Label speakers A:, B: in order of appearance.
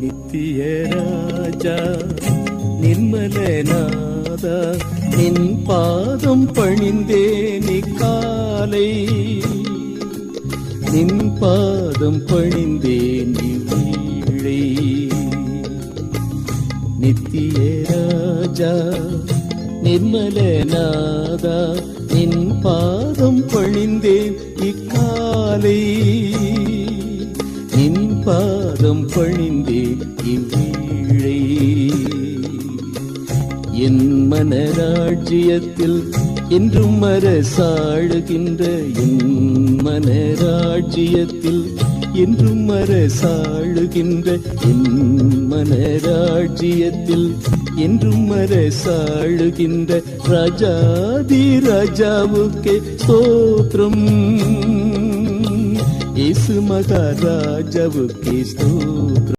A: நித்திய ராஜா நிர்மலநாத நின் பாதம் பணிந்தேனி காலை நின் பாதம் பணிந்தேனி வீழை நித்திய ராஜா நிர்மலநாதா நின் பாதம் பணிந்தேன் இக்காலை நின் பாதம் பணிந்தேன் இவ்வீழை. என் மனராட்சியத்தில் என்றும் அரசாழுகின்ற என் மனராட்சியத்தில் என்றும் அரசாழுகின்ற என் மனராட்சியத்தில் என்றும் அரசாழுகின்ற ராஜாதி ராஜாவுக்கே ஸ்தோத்திரம். ఏసు మహారాజవు క్రీస్తు